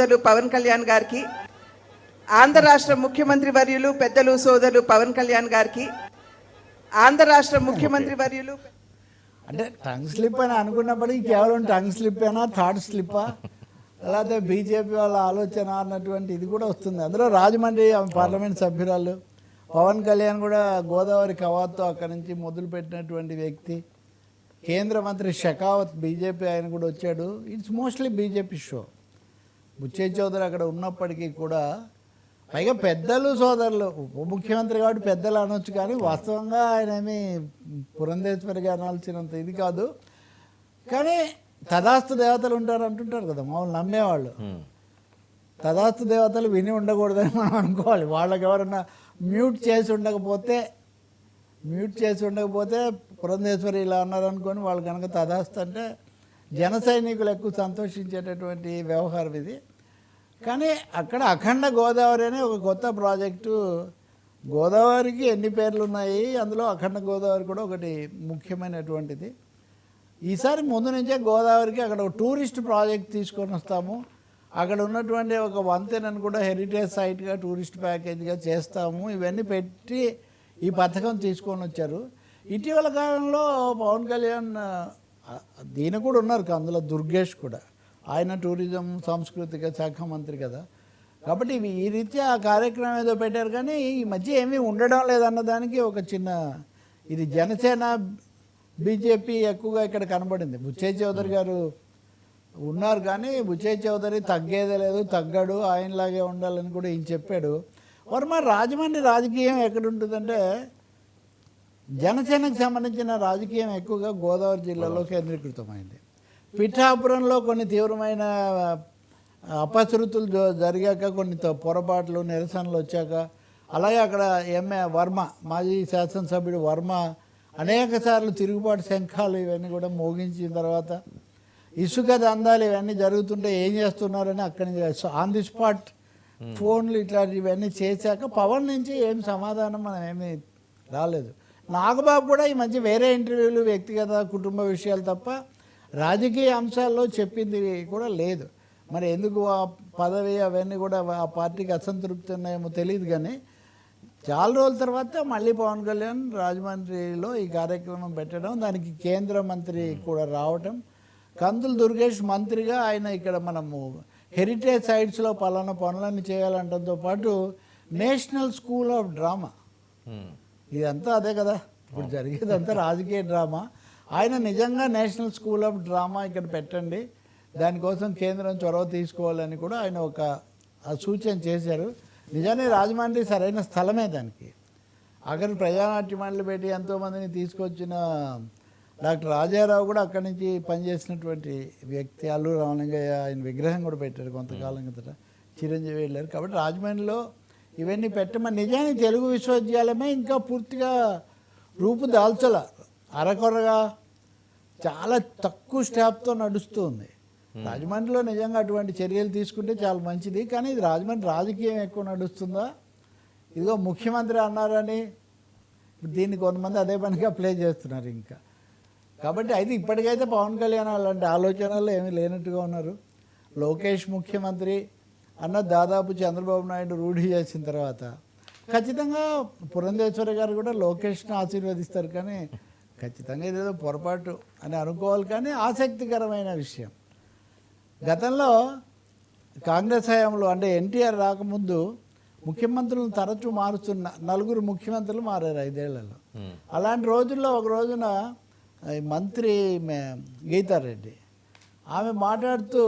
సోదరులు పవన్ కళ్యాణ్ గారికి ఆంధ్ర రాష్ట్ర ముఖ్యమంత్రి వర్యులు పెద్దలు సోదరులు పవన్ కళ్యాణ్ గారికి ఆంధ్ర రాష్ట్ర ముఖ్యమంత్రి వర్యులు అంటే టంగ్ స్లిప్ అని అనుకున్నప్పటికీ కేవలం టంగ్ స్లిప్ అయినా థాట్ స్లిప్పా లేకపోతే బీజేపీ వాళ్ళ ఆలోచన అన్నటువంటి ఇది కూడా వస్తుంది. అందులో రాజమండ్రి పార్లమెంట్ సభ్యురాలు పవన్ కళ్యాణ్ కూడా గోదావరి కవాత్తో అక్కడి నుంచి మొదలుపెట్టినటువంటి వ్యక్తి. కేంద్ర మంత్రి షెకావత్ బీజేపీ ఆయన కూడా వచ్చాడు. It's mostly BJP show Butchi Chowdary అక్కడ ఉన్నప్పటికీ కూడా పైగా పెద్దలు సోదరులు ఉప ముఖ్యమంత్రి కాబట్టి పెద్దలు అనొచ్చు కానీ వాస్తవంగా ఆయన ఏమి పురంధేశ్వరిగా అనాల్సినంత ఇది కాదు. కానీ తదాస్తు దేవతలు ఉంటారు అంటుంటారు కదా మామూలు నమ్మేవాళ్ళు. తదాస్తు దేవతలు విని ఉండకూడదని మనం అనుకోవాలి. వాళ్ళకి ఎవరన్నా మ్యూట్ చేసి ఉండకపోతే మ్యూట్ చేసి ఉండకపోతే పురంధేశ్వరి ఇలా అన్నారు అనుకొని వాళ్ళు కనుక తదాస్తు అంటే జన సైనికులు ఎక్కువ సంతోషించేటటువంటి వ్యవహారం ఇది. కానీ అక్కడ అఖండ గోదావరి అనే ఒక కొత్త ప్రాజెక్టు గోదావరికి ఎన్ని పేర్లు ఉన్నాయి అందులో అఖండ గోదావరి కూడా ఒకటి ముఖ్యమైనటువంటిది. ఈసారి ముందు నుంచే గోదావరికి అక్కడ ఒక టూరిస్ట్ ప్రాజెక్ట్ తీసుకొని వస్తాము. అక్కడ ఉన్నటువంటి ఒక వంతెనను కూడా హెరిటేజ్ సైట్గా టూరిస్ట్ ప్యాకేజ్గా చేస్తాము. ఇవన్నీ పెట్టి ఈ పథకం తీసుకొని వచ్చారు. ఇటీవల కాలంలో పవన్ కళ్యాణ్ దీని కూడా ఉన్నారు అందులో దుర్గేష్ కూడా. ఆయన టూరిజం సాంస్కృతిక శాఖ మంత్రి కదా. కాబట్టి ఇవి ఈ రీత్యా ఆ కార్యక్రమం ఏదో పెట్టారు కానీ ఈ మధ్య ఏమీ ఉండడం లేదన్న దానికి ఒక చిన్న ఇది జనసేన బీజేపీ ఎక్కువగా ఇక్కడ కనబడింది. బుచ్చయ్య చౌదరి గారు ఉన్నారు కానీ బుచ్చయ్య చౌదరి తగ్గేదే లేదు తగ్గడు ఆయనలాగే ఉండాలని కూడా ఈయన చెప్పాడు. వర్మ రాజమండ్రి రాజకీయం ఎక్కడ ఉంటుందంటే జనసేనకు సంబంధించిన రాజకీయం ఎక్కువగా గోదావరి జిల్లాలో కేంద్రీకృతమైంది. పిఠాపురంలో కొన్ని తీవ్రమైన అపశృతులు జ- జరిగాక కొన్ని త- పొరపాట్లు నిరసనలు వచ్చాక అలాగే అక్కడ ఎంఏ వర్మ మాజీ శాసనసభ్యుడు వర్మ అనేక సార్లు తిరుగుబాటు శంఖాలు ఇవన్నీ కూడా మోగించిన తర్వాత ఇసుక దందాలు ఇవన్నీ జరుగుతుంటే ఏం చేస్తున్నారని అక్కడి నుంచి ఆన్ ది స్పాట్ ఫోన్లు ఇట్లాంటి ఇవన్నీ చేశాక పవన్ నుంచి ఏం సమాధానం మనం ఏమీ రాలేదు. నాగబాబు కూడా ఈ మధ్య వేరే ఇంటర్వ్యూలు వ్యక్తిగత కుటుంబ విషయాలు తప్ప రాజకీయ అంశాల్లో చెప్పింది కూడా లేదు. మరి ఎందుకు ఆ పదవి అవన్నీ కూడా ఆ పార్టీకి అసంతృప్తి ఉన్నాయేమో తెలియదు కానీ చాలా రోజుల తర్వాత మళ్ళీ పవన్ కళ్యాణ్ రాజమండ్రిలో ఈ కార్యక్రమం పెట్టడం దానికి కేంద్ర మంత్రి కూడా రావటం. కందులు దుర్గేష్ మంత్రిగా ఆయన ఇక్కడ మనము హెరిటేజ్ సైట్స్లో పలానా పనులన్నీ చేయాలంటంతో పాటు నేషనల్ స్కూల్ ఆఫ్ డ్రామా. ఇదంతా అదే కదా. ఇప్పుడు జరిగేదంతా రాజకీయ డ్రామా. ఆయన నిజంగా నేషనల్ స్కూల్ ఆఫ్ డ్రామా ఇక్కడ పెట్టండి. దానికోసం కేంద్రం చొరవ తీసుకోవాలని కూడా ఆయన ఒక సూచన చేశారు. నిజాన్ని రాజమండ్రి సరైన స్థలమే దానికి. అక్కడ ప్రజానాట్యమాలు పెట్టి ఎంతోమందిని తీసుకొచ్చిన డాక్టర్ రాజారావు కూడా అక్కడి నుంచి పనిచేసినటువంటి వ్యక్తి అల్లు రామలింగయ్య ఆయన విగ్రహం కూడా పెట్టారు కొంతకాలం కిందట. చిరంజీవి వెళ్ళారు. కాబట్టి రాజమండ్రిలో ఇవన్నీ పెట్టమని నిజానికి తెలుగు విశ్వవిద్యాలయమే ఇంకా పూర్తిగా రూపు దాల్చల. అరకొరగా చాలా తక్కువ స్టాప్తో నడుస్తుంది. రాజమండ్రిలో నిజంగా అటువంటి చర్యలు తీసుకుంటే చాలా మంచిది. కానీ ఇది రాజమండ్రి రాజకీయం ఎక్కువ నడుస్తుందా? ఇదిగో ముఖ్యమంత్రి అన్నారని దీన్ని కొంతమంది అదే పనిగా ప్లే చేస్తున్నారు ఇంకా. కాబట్టి అయితే ఇప్పటికైతే పవన్ కళ్యాణ్ అలాంటి ఆలోచనలు ఏమీ లేనట్టుగా ఉన్నారు. లోకేష్ ముఖ్యమంత్రి అన్న దాదాపు చంద్రబాబు నాయుడు రూఢి చేసిన తర్వాత ఖచ్చితంగా పురంధేశ్వరి గారు కూడా లోకేష్ని ఆశీర్వదిస్తారు. కానీ ఖచ్చితంగా ఇదేదో పొరపాటు అని అనుకోవాలి కానీ ఆసక్తికరమైన విషయం. గతంలో కాంగ్రెస్ హయాంలో అంటే ఎన్టీఆర్ రాకముందు ముఖ్యమంత్రులను తరచూ మారుస్తున్న నలుగురు ముఖ్యమంత్రులు మారారు ఐదేళ్ళలో. అలాంటి రోజుల్లో ఒక రోజున మంత్రి గీతారెడ్డి ఆమె మాట్లాడుతూ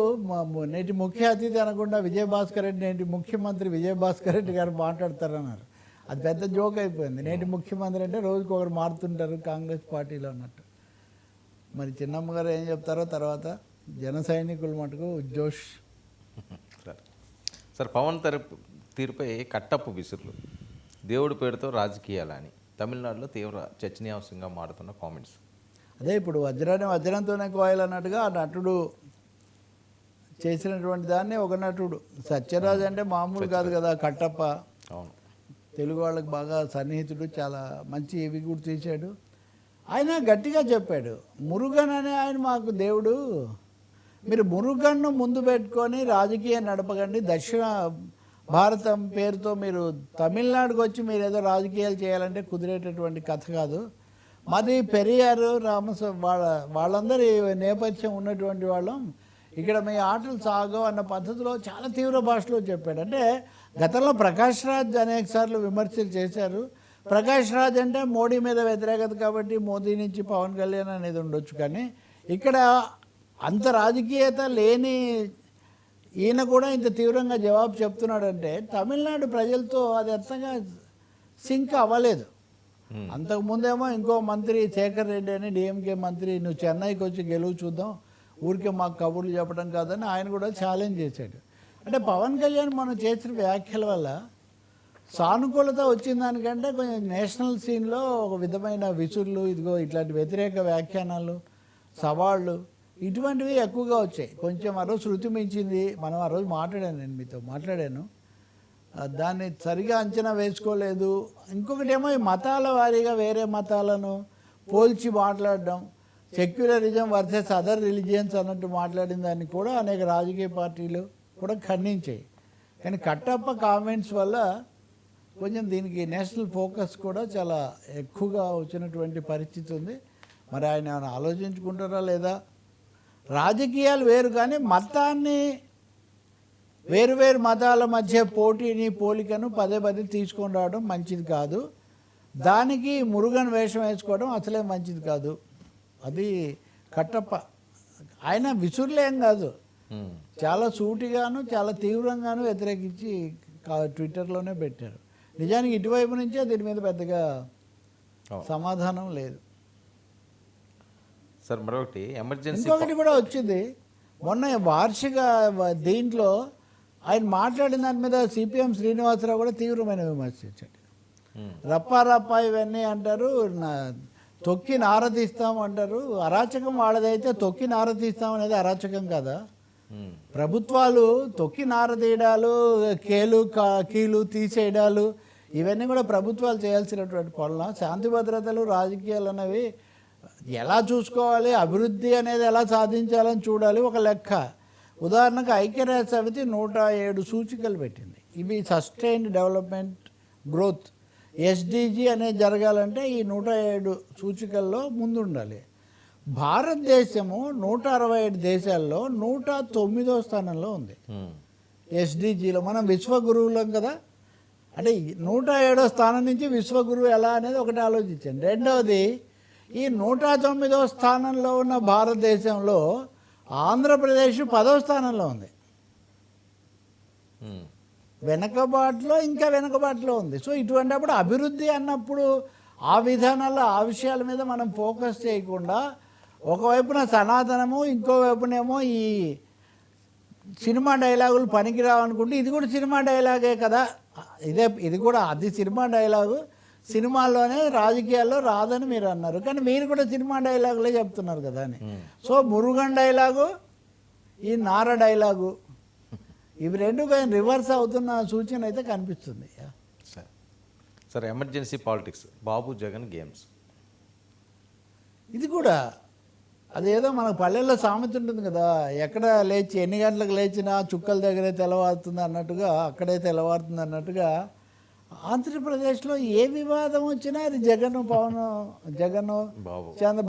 నేటి ముఖ్య అతిథి అనకుండా విజయభాస్కర్ రెడ్డి నేటి ముఖ్యమంత్రి విజయభాస్కర్ రెడ్డి గారు మాట్లాడతారన్నారు. అది పెద్ద జోక్ అయిపోయింది. నేటి ముఖ్యమంత్రి అంటే రోజుకి ఒకరు మారుతుంటారు కాంగ్రెస్ పార్టీలో అన్నట్టు. మరి చిన్నమ్మ గారు ఏం చెప్తారో తర్వాత జన సైనికుల మటుకు జోష్. సరే సార్ పవన్ తరపు తీరుపై కట్టప్పు విసురులు. దేవుడి పేరుతో రాజకీయాలని తమిళనాడులో తీవ్ర చర్చనీయాంశంగా మారుతున్న కామెంట్స్. అదే ఇప్పుడు వజ్రాన్ని వజ్రంతోనే కోయాలన్నట్టుగా ఆ నటుడు చేసినటువంటి దాన్ని ఒక నటుడు. సత్యరాజ్ అంటే మామూలు కాదు కదా కట్టప్ప. అవును. తెలుగు వాళ్ళకి బాగా సన్నిహితుడు చాలా మంచి ఇవి కూడా తీశాడు ఆయన గట్టిగా చెప్పాడు మురుగన్ అనే ఆయన మాకు దేవుడు. మీరు మురుగన్ను ముందు పెట్టుకొని రాజకీయం నడపకండి. దక్షిణ భారతం పేరుతో మీరు తమిళనాడుకు వచ్చి మీరు ఏదో రాజకీయాలు చేయాలంటే కుదిరేటటువంటి కథ కాదు. మాది పెరియారు రామస్వామి వాళ్ళ వాళ్ళందరి నేపథ్యం ఉన్నటువంటి వాళ్ళం. ఇక్కడ మీ ఆటలు సాగవు అన్న పద్ధతిలో చాలా తీవ్ర భాషలో చెప్పాడు. అంటే గతంలో ప్రకాష్ రాజ్ అనేక సార్లు విమర్శలు చేశారు. ప్రకాష్ రాజ్ అంటే మోడీ మీద వ్యతిరేకత కాబట్టి మోదీ నుంచి పవన్ కళ్యాణ్ అనేది ఉండొచ్చు కానీ ఇక్కడ అంత రాజకీయత లేని ఈయన కూడా ఇంత తీవ్రంగా జవాబు చెప్తున్నాడంటే తమిళనాడు ప్రజలతో అది అంతగా సింక్ అవ్వలేదు. అంతకుముందేమో ఇంకో మంత్రి శేఖర్ రెడ్డి అని డిఎంకే మంత్రి నువ్వు చెన్నైకి వచ్చి గెలువు చూద్దాం ఊరికే మాకు కబుర్లు చెప్పడం కాదని ఆయన కూడా ఛాలెంజ్ చేశాడు. అంటే పవన్ కళ్యాణ్ మనం చేసిన వ్యాఖ్యల వల్ల సానుకూలత వచ్చిన దానికంటే కొంచెం నేషనల్ సీన్లో ఒక విధమైన విసురులు ఇదిగో ఇట్లాంటి వ్యతిరేక వ్యాఖ్యానాలు సవాళ్ళు ఇటువంటివి ఎక్కువగా వచ్చాయి. కొంచెం ఆ రోజు శృతి మించింది. మనం ఆ రోజు మాట్లాడాను నేను మీతో మాట్లాడాను. దాన్ని సరిగా అంచనా వేసుకోలేదు. ఇంకొకటి ఏమో ఈ మతాల వారీగా వేరే మతాలను పోల్చి మాట్లాడడం సెక్యులరిజం వర్సెస్ అదర్ రిలీజియన్స్ అన్నట్టు మాట్లాడిన దాన్ని కూడా అనేక రాజకీయ పార్టీలు కూడా ఖండించాయి కానీ కట్టప్ప కామెంట్స్ వల్ల కొంచెం దీనికి నేషనల్ ఫోకస్ కూడా చాలా ఎక్కువగా వచ్చినటువంటి పరిస్థితి ఉంది. మరి ఆయన ఏమైనా ఆలోచించుకుంటారా లేదా? రాజకీయాలు వేరు కానీ మతాన్ని వేరు వేరు మతాల మధ్య పోటీని పోలికను పదే పదే తీసుకొని రావడం మంచిది కాదు. దానికి మురుగన్ వేషం వేసుకోవడం అసలే మంచిది కాదు. అది కట్టప్ప. ఆయన విసురులేం కాదు. చాలా సూటిగాను చాలా తీవ్రంగాను వ్యతిరేకించి ట్విట్టర్లోనే పెట్టారు నిజానికి ఇటువైపు నుంచే దీని మీద పెద్దగా. సమాధానం లేదు సార్ మరొకటి ఎమర్జెన్సీ ఇంకొకటి కూడా వచ్చింది మొన్న వార్షిక దీంట్లో ఆయన మాట్లాడిన దాని మీద సిపిఎం శ్రీనివాసరావు కూడా తీవ్రమైన విమర్శించాడు. రప్పా రప్పా ఇవన్నీ అంటారు నా- తొక్కి నారదీస్తాం అంటారు అరాచకం వాళ్ళదైతే తొక్కి నారదీస్తాం అనేది అరాచకం కదా. ప్రభుత్వాలు తొక్కి నారదీయడాలు కేలు కా- కీలు తీసేయడాలు ఇవన్నీ కూడా ప్రభుత్వాలు చేయాల్సినటువంటి పనులు. శాంతి భద్రతలు రాజకీయాలు అనేవి ఎలా చూసుకోవాలి అభివృద్ధి అనేది ఎలా సాధించాలని చూడాలి ఒక లెక్క. ఉదాహరణకు ఐక్యరాజ్య సమితి నూట ఏడు సూచికలు పెట్టింది. ఇవి సస్టైన్డ్ డెవలప్మెంట్ గ్రోత్. ఎస్డిజి అనేది జరగాలంటే ఈ నూట ఏడు సూచికల్లో ముందు ఉండాలి భారతదేశము నూట అరవై ఏడు దేశాల్లో నూట తొమ్మిదో స్థానంలో ఉంది. ఉమ్. ఎస్డిజిలో మనం విశ్వగురువులం కదా. అంటే నూట ఏడో స్థానం నుంచి విశ్వగురువు ఎలా అనేది ఒకటి ఆలోచించాను రెండవది ఈ నూట తొమ్మిదో స్థానంలో ఉన్న భారతదేశంలో ఆంధ్రప్రదేశ్ పదో స్థానంలో ఉంది. ఉమ్. వెనకబాటులో ఇంకా వెనకబాటులో ఉంది. సో ఇటువంటిప్పుడు అభివృద్ధి అన్నప్పుడు ఆ విధానాల్లో ఆ విషయాల మీద మనం ఫోకస్ చేయకుండా ఒకవైపున సనాతనము ఇంకో వైపునేమో ఈ సినిమా డైలాగులు పనికిరావు అనుకుంటే ఇది కూడా సినిమా డైలాగే కదా. ఇదే ఇది కూడా అది సినిమా డైలాగు. సినిమాల్లోనే రాజకీయాల్లో రాదని మీరు అన్నారు. కానీ మీరు కూడా సినిమా డైలాగులే చెప్తున్నారు కదా అని. సో మురుగన్ డైలాగు ఈ నార డైలాగు ఇవి రెండు కొంచెం రివర్స్ అవుతున్న సూచన అయితే కనిపిస్తుంది. Sir. Sir emergency politics. Babu Jagan games. ఇది కూడా అదేదో మనకు పల్లెల్లో సామెత ఉంటుంది కదా ఎక్కడ లేచి ఎన్ని గంటలకు లేచినా చుక్కల దగ్గరే తెల్లవారుతుంది అన్నట్టుగా అక్కడే తెల్లవారుతుంది అన్నట్టుగా ఆంధ్రప్రదేశ్లో ఏ వివాదం వచ్చినా అది జగన్ పవన్ జగన్ చంద్ర